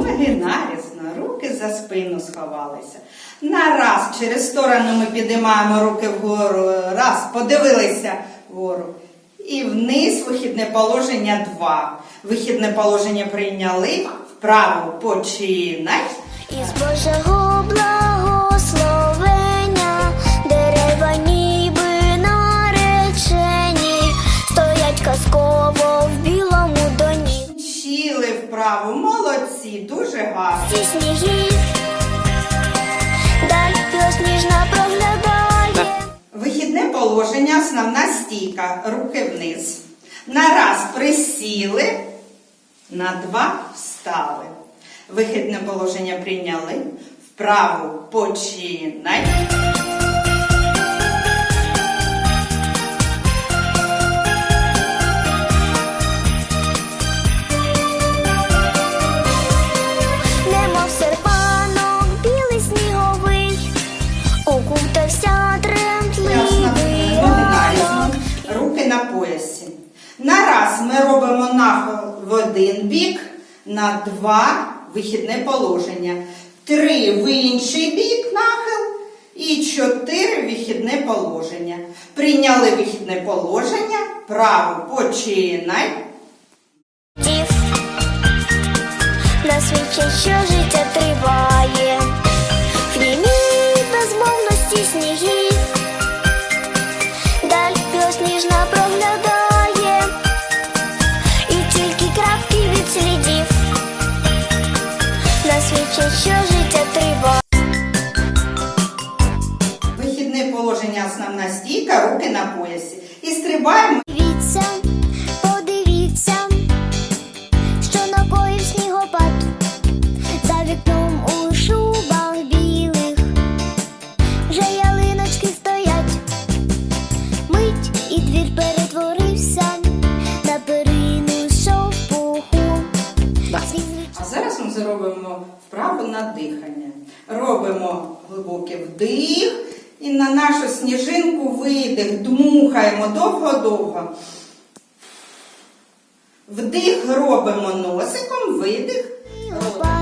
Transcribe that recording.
Ноги нарізно, руки за спину сховалися. Нараз через сторону ми підіймаємо руки вгору. Раз, подивилися вгору. І вниз вихідне положення два. Вихідне положення прийняли. Вправо починай. Із Божого благословення Вправо, молодці, дуже гарно. Проглядає. Вихідне положення, основна стійка, руки вниз. На раз присіли, на два встали. Вихідне положення прийняли. Вправо починай. Робимо нахил в один бік, на два вихідне положення. Три в інший бік нахил і чотири вихідне положення. Прийняли вихідне положення, право починай. На свідчить, що життя триває, руки на поясі. І стрибаємо. Дивіться, подивіться, що накоїв снігопад за вікном у шубах білих, вже ялиночки стоять, мить і двір перетворився на перину шовпуху. Сніг А зараз ми зробимо вправу на дихання. Робимо глибокий вдих і на нашу сніжинку видих, дмухаємо довго-довго. Вдих робимо носиком, видих. звичайно